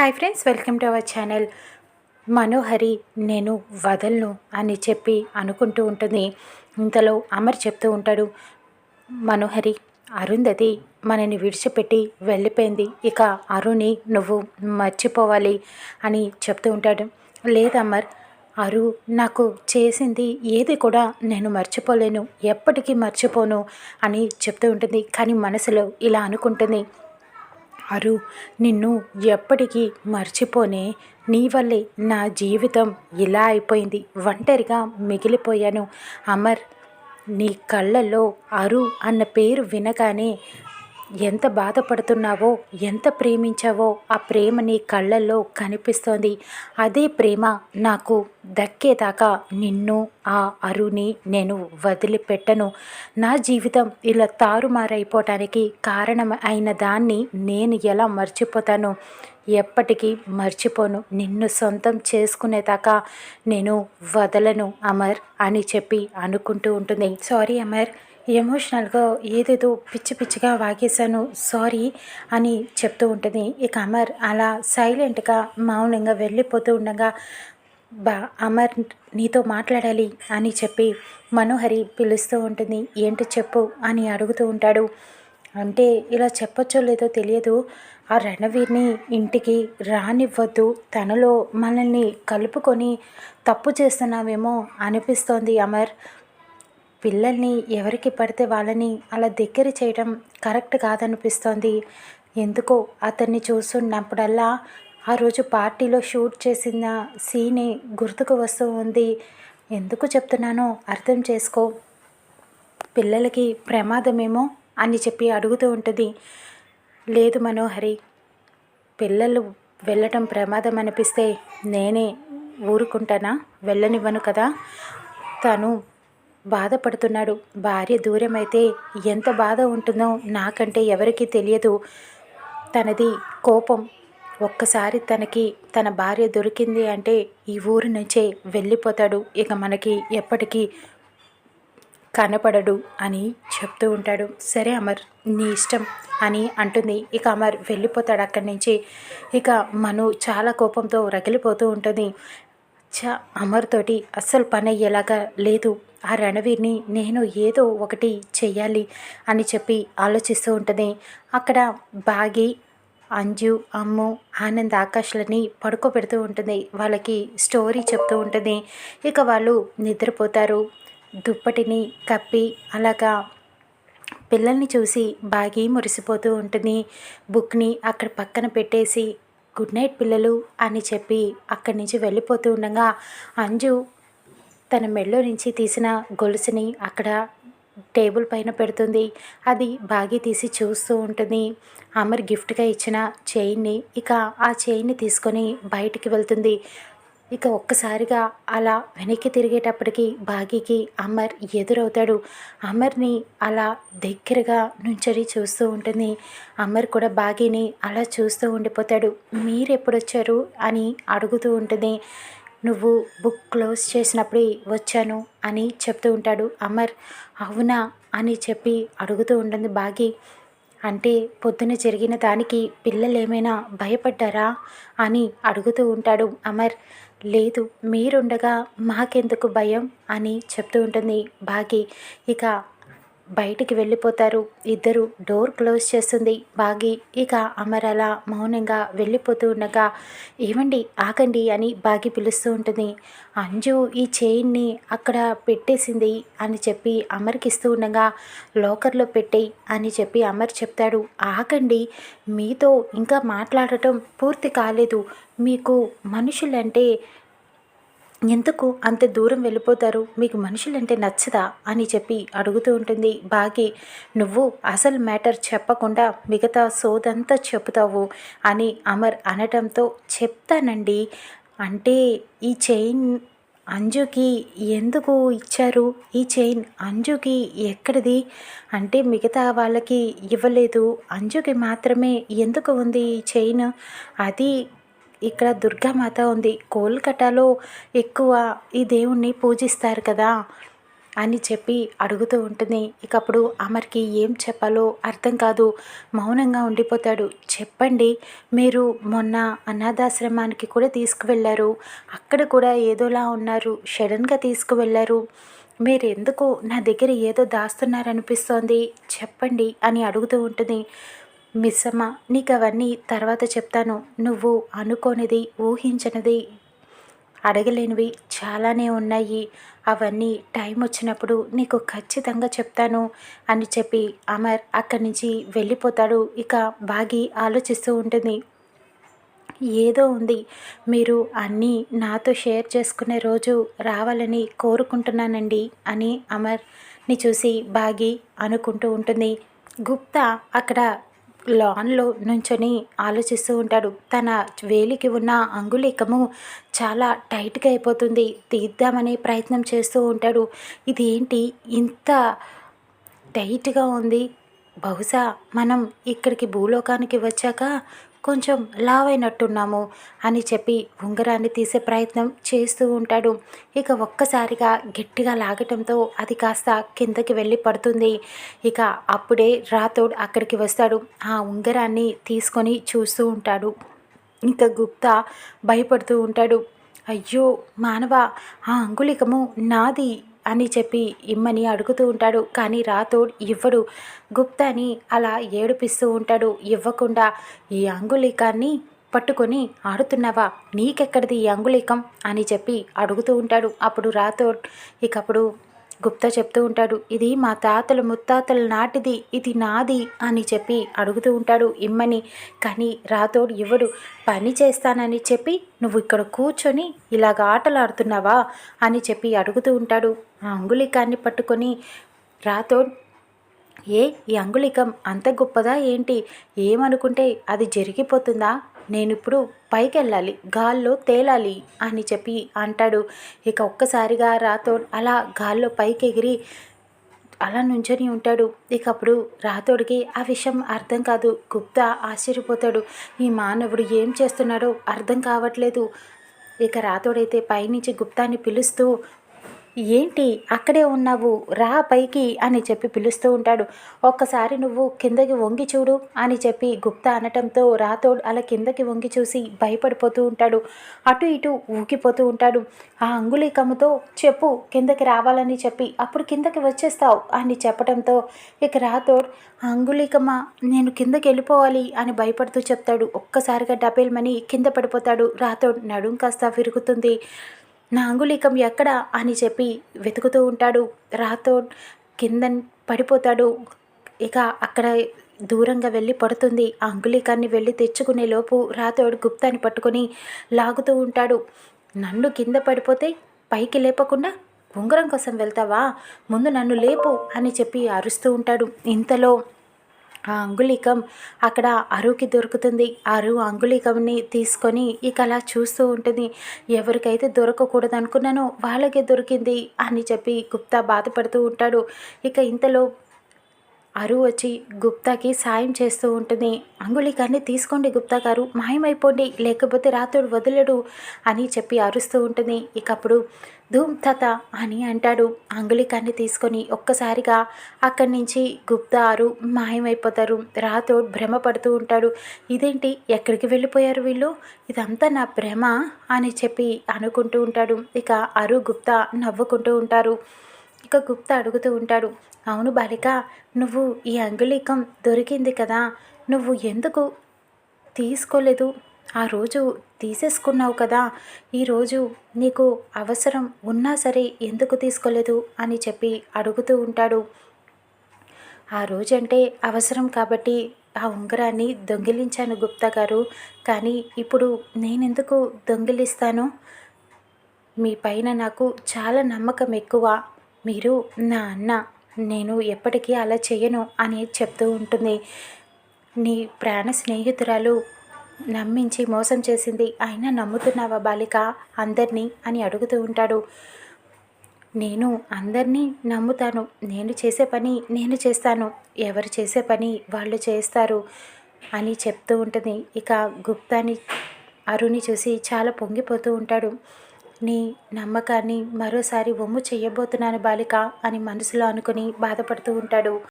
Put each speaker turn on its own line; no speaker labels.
Hi friends welcome to our channel Manohari నేను వదలను అని చెప్పి అనుకుంటూ ఉంటుంది. ఇంతలో అమర్ చెప్తూ ఉంటాడు మనోహరి అరుంధతి మనని విడిచిపెట్టి వెళ్ళిపోయింది. ఇక అరుణి నువ్వు మర్చిపోవాలి అని చెప్తూ ఉంటాడు. లేదమ్మర్ అరు నాకు చేసింది ఏది కూడా నేను మర్చిపోలేను. ఎప్పటికీ మర్చిపోను అని చెప్తూ ఉంటుంది. కానీ మనసులో ఇలా అనుకుంటుంది. అరు నిన్ను ఎప్పటికీ మర్చిపోనే నీ వల్లే నా జీవితం ఇలా అయిపోయింది ఒంటరిగా మిగిలిపోయాను. అమర్ నీ కళ్ళల్లో అరు అన్న పేరు వినగానే ఎంత బాధపడుతున్నావో ఎంత ప్రేమించావో ఆ ప్రేమ నీ కళ్ళల్లో కనిపిస్తోంది. అదే ప్రేమ నాకు దక్కేదాకా నిన్ను ఆ అరుని నేను వదిలిపెట్టను. నా జీవితం ఇలా తారుమారైపోవటానికి కారణం అయిన దాన్ని నేను ఎలా మర్చిపోతాను? ఎప్పటికీ మర్చిపోను. నిన్ను సొంతం చేసుకునేదాకా నేను వదలను అమర్ అని చెప్పి అనుకుంటూ ఉంటుంది. సారీ అమర్. ఎమోషనల్గా ఏదేదో పిచ్చి పిచ్చిగా వాగేశాను సారీ అని చెప్తూ ఉంటుంది. ఇక అమర్ అలా సైలెంట్గా మౌనంగా వెళ్ళిపోతూ ఉండగా బా అమర్ నీతో మాట్లాడాలి అని చెప్పి మనోహరి పిలుస్తూ ఉంటుంది. ఏంటి చెప్పు అని అడుగుతూ ఉంటాడు. అంటే ఇలా చెప్పొచ్చో లేదో తెలియదు. ఆ రణవీర్ని ఇంటికి రానివ్వద్దు. తనలో మనల్ని కలుపుకొని తప్పు చేస్తున్నామేమో అనిపిస్తోంది అమర్. పిల్లల్ని ఎవరికి పడితే వాళ్ళని అలా దగ్గర చేయడం కరెక్ట్ కాదనిపిస్తోంది. ఎందుకో అతన్ని చూస్తున్నప్పుడల్లా ఆ రోజు పార్టీలో షూట్ చేసిన సీనే గుర్తుకు వస్తూ ఉంది. ఎందుకు చెప్తున్నానో అర్థం చేసుకో. పిల్లలకి ప్రమాదమేమో అని చెప్పి అడుగుతూ ఉంటుంది. లేదు మనోహరి పిల్లలు వెళ్ళటం ప్రమాదం అనిపిస్తే నేనే ఊరుకుంటానా? వెళ్ళనివ్వను కదా. తను బాధపడుతున్నాడు. భార్య దూరం అయితే ఎంత బాధ ఉంటుందో నాకంటే ఎవరికీ తెలియదు. తనది కోపం. ఒక్కసారి తనకి తన భార్య దొరికింది అంటే ఈ ఊరు నుంచే వెళ్ళిపోతాడు. ఇక మనకి ఎప్పటికీ కనపడడు అని చెప్తూ ఉంటాడు. సరే అమర్ నీ ఇష్టం అని అంటుంది. ఇక అమర్ వెళ్ళిపోతాడు అక్కడి నుంచి. ఇక మను చాలా కోపంతో రగిలిపోతూ ఉంటుంది. చ అమర్తోటి అస్సలు పని అయ్యేలాగా లేదు. ఆ రణవీర్ని నేను ఏదో ఒకటి చెయ్యాలి అని చెప్పి ఆలోచిస్తూ ఉంటుంది. అక్కడ బాగి అంజు అమ్ము ఆనంద్ ఆకాష్లని పడుకోబెడుతూ ఉంటుంది. వాళ్ళకి స్టోరీ చెప్తూ ఉంటుంది. ఇక వాళ్ళు నిద్రపోతారు. దుప్పటిని కప్పి అలాగా పిల్లల్ని చూసి బాగి మురిసిపోతూ ఉంటుంది. బుక్ని అక్కడ పక్కన పెట్టేసి గుడ్ నైట్ పిల్లలు అని చెప్పి అక్కడి నుంచి వెళ్ళిపోతూ ఉండగా అంజు తన మెళ్ళో నుంచి తీసిన గొలుసుని అక్కడ టేబుల్ పైన పెడుతుంది. అది బాగి తీసి చూస్తూ ఉంటుంది. అమర్ గిఫ్ట్గా ఇచ్చిన చైన్ని ఇక ఆ చైన్ని తీసుకొని బయటికి వెళ్తుంది. ఇక ఒక్కసారిగా అలా వెనక్కి తిరిగేటప్పటికి బాగీకి అమర్ ఎదురవుతాడు. అమర్ని అలా దగ్గరగా నుంచొని చూస్తూ ఉంటుంది. అమర్ కూడా బాగీని అలా చూస్తూ ఉండిపోతాడు. మీరు ఎప్పుడొచ్చారు అని అడుగుతూ ఉంటుంది. నువ్వు బుక్ క్లోజ్ చేసినప్పుడే వచ్చాను అని చెప్తూ ఉంటాడు అమర్. అవునా? అని చెప్పి అడుగుతూ ఉంటుంది బాగి. అంటే పొద్దున జరిగిన దానికి పిల్లలు ఏమైనా భయపడ్డారా? అని అడుగుతూ ఉంటాడు అమర్. లేదు మీరుండగా మాకెందుకు భయం? అని చెప్తూ ఉంటుంది భాగి ఇక బయటికి వెళ్ళిపోతారు. ఇద్దరు డోర్ క్లోజ్ చేస్తుంది. బాగి ఇక అమర్ అలా మౌనంగా వెళ్ళిపోతూ ఉండగా ఏమండి ఆగండి అని బాగి పిలుస్తూ ఉంటుంది. అంజు ఈ చైన్ని అక్కడ పెట్టేసింది అని చెప్పి అమర్కి ఇస్తూ ఉండగా లోకర్లో పెట్టేయి అని చెప్పి అమర్ చెప్తాడు. ఆగండి మీతో ఇంకా మాట్లాడటం పూర్తి కాలేదు. మీకు మనుషులంటే ఎందుకు అంత దూరం వెళ్ళిపోతారు? మీకు మనుషులంటే నచ్చదా? అని చెప్పి అడుగుతూ ఉంటుంది బాగి. నువ్వు అసలు మ్యాటర్ చెప్పకుండా మిగతా సోదంతా చెప్తావు అని అమర్ అనటంతో చెప్తానండి. అంటే ఈ చైన్ అంజుకి ఎందుకు ఇచ్చారు? ఈ చైన్ అంజుకి ఎక్కడిది? అంటే మిగతా వాళ్ళకి ఇవ్వలేదు. అంజుకి మాత్రమే ఎందుకు ఉంది ఈ చైన్? అది ఇక్కడ దుర్గామాత ఉంది. కోల్కటాలో ఎక్కువ ఈ దేవుణ్ణి పూజిస్తారు కదా అని చెప్పి అడుగుతూ ఉంటుంది. ఇక అప్పుడు అమర్కి ఏం చెప్పాలో అర్థం కాదు. మౌనంగా ఉండిపోతాడు. చెప్పండి మీరు మొన్న అనాథాశ్రమానికి కూడా తీసుకువెళ్ళారు. అక్కడ కూడా ఏదోలా ఉన్నారు. సడన్గా తీసుకువెళ్ళారు. మీరు ఎందుకు నా దగ్గర ఏదో దాస్తున్నారనిపిస్తోంది. చెప్పండి అని అడుగుతూ ఉంటుంది. మిస్సమ్మ నీకు అవన్నీ తర్వాత చెప్తాను. నువ్వు అనుకోనిది ఊహించనిది అడగలేనివి చాలానే ఉన్నాయి. అవన్నీ టైం వచ్చినప్పుడు నీకు ఖచ్చితంగా చెప్తాను అని చెప్పి అమర్ అక్కడి నుంచి వెళ్ళిపోతాడు. ఇక బాగి ఆలోచిస్తూ ఉంటుంది. ఏదో ఉంది. మీరు అన్నీ నాతో షేర్ చేసుకునే రోజు రావాలని కోరుకుంటున్నానండి అని అమర్ని చూసి బాగి అనుకుంటూ ఉంటుంది. గుప్తా అక్కడ లాన్లో నుంచొని ఆలోచిస్తూ ఉంటాడు. తన వేలికి ఉన్న అంగుళికము చాలా టైట్గా అయిపోతుంది. తీద్దామనే ప్రయత్నం చేస్తూ ఉంటాడు. ఇది ఏంటి ఇంత టైట్గా ఉంది. బహుశా మనం ఇక్కడికి భూలోకానికి వచ్చాక కొంచెం లావైనట్టున్నాము అని చెప్పి ఉంగరాన్ని తీసే ప్రయత్నం చేస్తూ ఉంటాడు. ఇక ఒక్కసారిగా గట్టిగా లాగటంతో అది కాస్త కిందకి వెళ్ళి పడుతుంది. ఇక అప్పుడే రాథోడ్ అక్కడికి వస్తాడు. ఆ ఉంగరాన్ని తీసుకొని చూస్తూ ఉంటాడు. ఇంకా గుప్తా భయపడుతూ ఉంటాడు. అయ్యో మానవ ఆ అంగుళికము నాది. అని చెప్పి ఇమ్మని అడుగుతూ ఉంటాడు. కానీ రాథోడ్ ఇవ్వడు. గుప్తాని అలా ఏడిపిస్తూ ఉంటాడు. ఇవ్వకుండా ఈ అంగుళీకాన్ని పట్టుకొని ఆడుతున్నావా? నీకెక్కడిది ఈ అంగుళీకం? అని చెప్పి అడుగుతూ ఉంటాడు. అప్పుడు రాథోడ్ ఇకప్పుడు గుప్తా చెప్తూ ఉంటాడు ఇది మా తాతలు ముత్తాతల నాటిది ఇది నాది అని చెప్పి అడుగుతూ ఉంటాడు ఇమ్మని. కానీ రాతోడు ఇవ్వడు పని చేస్తానని చెప్పి నువ్వు ఇక్కడ కూర్చొని ఇలాగ ఆటలాడుతున్నావా అని చెప్పి అడుగుతూ ఉంటాడు. ఆ అంగుళికాన్ని పట్టుకొని రాతోడ్ ఏ ఈ అంగుళికం అంత గొప్పదా ఏంటి? ఏమనుకుంటే అది జరిగిపోతుందా? నేను ఇప్పుడు పైకి వెళ్ళాలి గాల్లో తేలాలి అని చెప్పి అంటాడు. ఇక ఒక్కసారిగా రాతోడ్ అలా గాల్లో పైకి ఎగిరి అలా నుంచొని ఉంటాడు. ఇక అప్పుడు రాతోడికి ఆ విషయం అర్థం కాదు. గుప్తా ఆశ్చర్యపోతాడు. ఈ మానవుడు ఏం చేస్తున్నాడో అర్థం కావట్లేదు. ఇక రాతోడైతే పైనుంచి గుప్తాన్ని పిలుస్తూ ఏంటి? అక్కడే ఉన్నావు. రా పైకి అని చెప్పి పిలుస్తూ ఉంటాడు. ఒక్కసారి నువ్వు కిందకి వంగి చూడు అని చెప్పి గుప్తా అనటంతో రాతోడు అలా కిందకి వంగి చూసి భయపడిపోతూ ఉంటాడు. అటు ఇటు ఊగిపోతూ ఉంటాడు. ఆ అంగుళీకముతో చెప్పు కిందకి రావాలని చెప్పి. అప్పుడు కిందకి వచ్చేస్తావు అని చెప్పడంతో ఇక రాతోడ్ అంగుళీకమ్మ నేను కిందకి వెళ్ళిపోవాలి అని భయపడుతూ చెప్తాడు. ఒక్కసారిగా డబేల్మని కింద పడిపోతాడు. రాతోడ్ నడుం కాస్త విరుగుతుంది. నా అంగుళీకం ఎక్కడ అని చెప్పి వెతుకుతూ ఉంటాడు. రాతో కింద పడిపోతాడు. ఇక అక్కడ దూరంగా వెళ్ళి పడుతుంది. ఆ అంగుళీకాన్ని వెళ్ళి తెచ్చుకునే లోపు రాతోడు గుప్తాని పట్టుకొని లాగుతూ ఉంటాడు. నన్ను కింద పడిపోతే పైకి లేపకుండా ఉంగరం కోసం వెళ్తావా? ముందు నన్ను లేపు అని చెప్పి అరుస్తూ ఉంటాడు. ఇంతలో ఆ అంగుళీకం అక్కడ అరువుకి దొరుకుతుంది. అరువు అంగుళీకంని తీసుకొని ఇక అలా చూస్తూ ఉంటుంది. ఎవరికైతే దొరకకూడదు అనుకున్నానో వాళ్ళకే దొరికింది అని చెప్పి గుప్తా బాధపడుతూ ఉంటాడు. ఇక ఇంతలో అరు వచ్చి గుప్తాకి సాయం చేస్తూ ఉంటుంది. అంగుళికాన్ని తీసుకోండి గుప్తా గారు మాయమైపోండి లేకపోతే రాత్రుడు వదలడు అని చెప్పి అరుస్తూ ఉంటుంది. ఇకప్పుడు ధూమ్ తత అని అంటాడు. అంగుళికాన్ని తీసుకొని ఒక్కసారిగా అక్కడి నుంచి గుప్తా అరు మాయమైపోతారు. రాతో భ్రమ పడుతూ ఉంటాడు. ఇదేంటి? ఎక్కడికి వెళ్ళిపోయారు వీళ్ళు? ఇదంతా నా భ్రమ అని చెప్పి అనుకుంటూ ఉంటాడు. ఇక అరు గుప్తా నవ్వుకుంటూ ఉంటారు. ఇక గుప్తా అడుగుతూ ఉంటాడు. అవును బాలిక నువ్వు ఈ అంగుళీకం దొరికింది కదా. నువ్వు ఎందుకు తీసుకోలేదు? ఆ రోజు తీసేసుకున్నావు కదా ఈరోజు నీకు అవసరం ఉన్నా సరే ఎందుకు తీసుకోలేదు అని చెప్పి అడుగుతూ ఉంటాడు. ఆ రోజంటే అవసరం కాబట్టి ఆ ఉంగరాన్ని దొంగిలించాను గుప్తా గారు కానీ ఇప్పుడు నేనెందుకు దొంగిలిస్తాను? మీ పైన నాకు చాలా నమ్మకం ఎక్కువ. మీరు నా అన్న నేను ఎప్పటికీ అలా చేయను అని చెప్తూ ఉంటుంది. నీ ప్రాణ స్నేహితురాలు నమ్మించి మోసం చేసింది. అయినా నమ్ముతున్నావా బాలిక? అందరినీ? అని అడుగుతూ ఉంటాడు. నేను అందరినీ నమ్ముతాను. నేను చేసే పని నేను చేస్తాను. ఎవరు చేసే పని వాళ్ళు చేస్తారు అని చెప్తూ ఉంటుంది. ఇక గుప్తాని అరుణి చూసి చాలా పొంగిపోతూ ఉంటాడు. నీ నమ్మకాన్ని మరోసారి ఒమ్ము చేయబోతున్నాను బాలిక అని మనసులో అనుకుని బాధపడుతూ ఉంటాడు.